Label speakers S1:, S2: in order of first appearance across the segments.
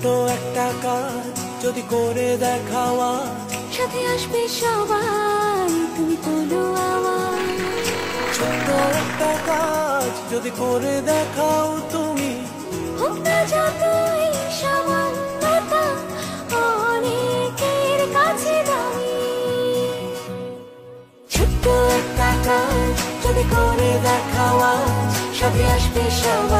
S1: ছোট্ট একটা কাজ যদি করে দেখাওয়া
S2: সাথে আসবে সবাই তুমি তোলো আওয়াজ
S1: ছোট্ট একটা কাজ যদি করে দেখাও তুমি।
S2: হোক না যতই সামান্যতা অনেকের কাছে দামি।
S1: ছোট্ট একটা কাজ যদি করে দেখাওয়া সাথে আসবে সবাই।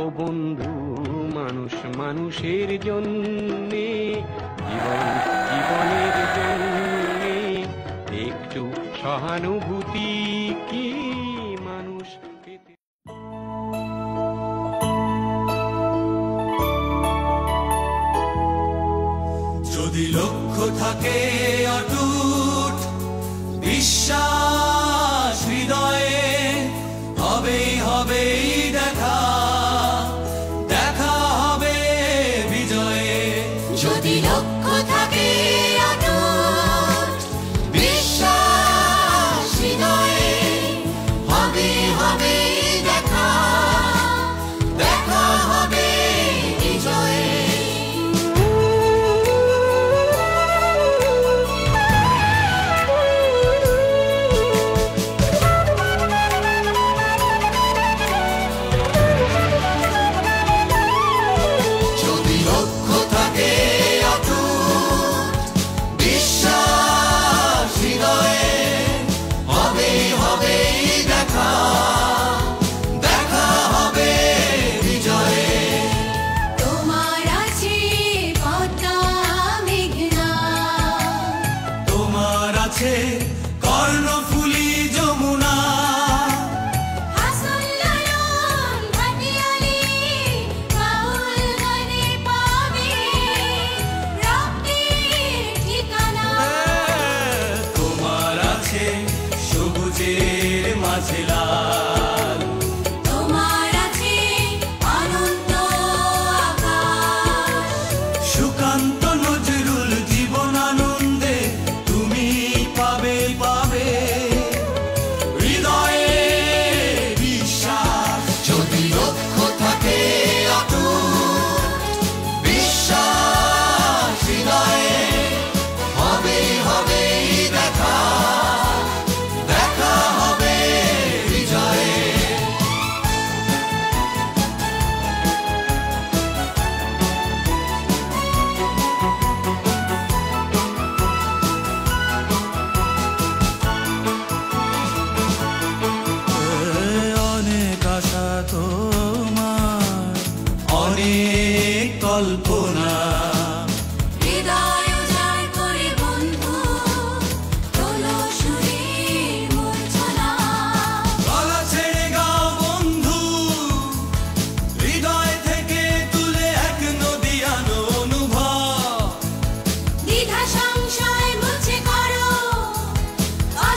S3: ও বন্ধু, মানুষ মানুষের জন্য, জীবন জীবনের জন্য, একটু সহানুভূতি কি মানুষ
S4: যদি লক্ষ্য থাকে অটুট, বিশ্বাস
S2: যদি লক্ষ্য আছে
S4: কর্ণফুলি যমুনা।
S2: ঠিকানা।
S4: তোমার আছে সবুজের মাঝে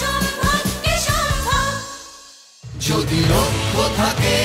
S2: সম্ভব।
S4: যদি লক্ষ্য থাকে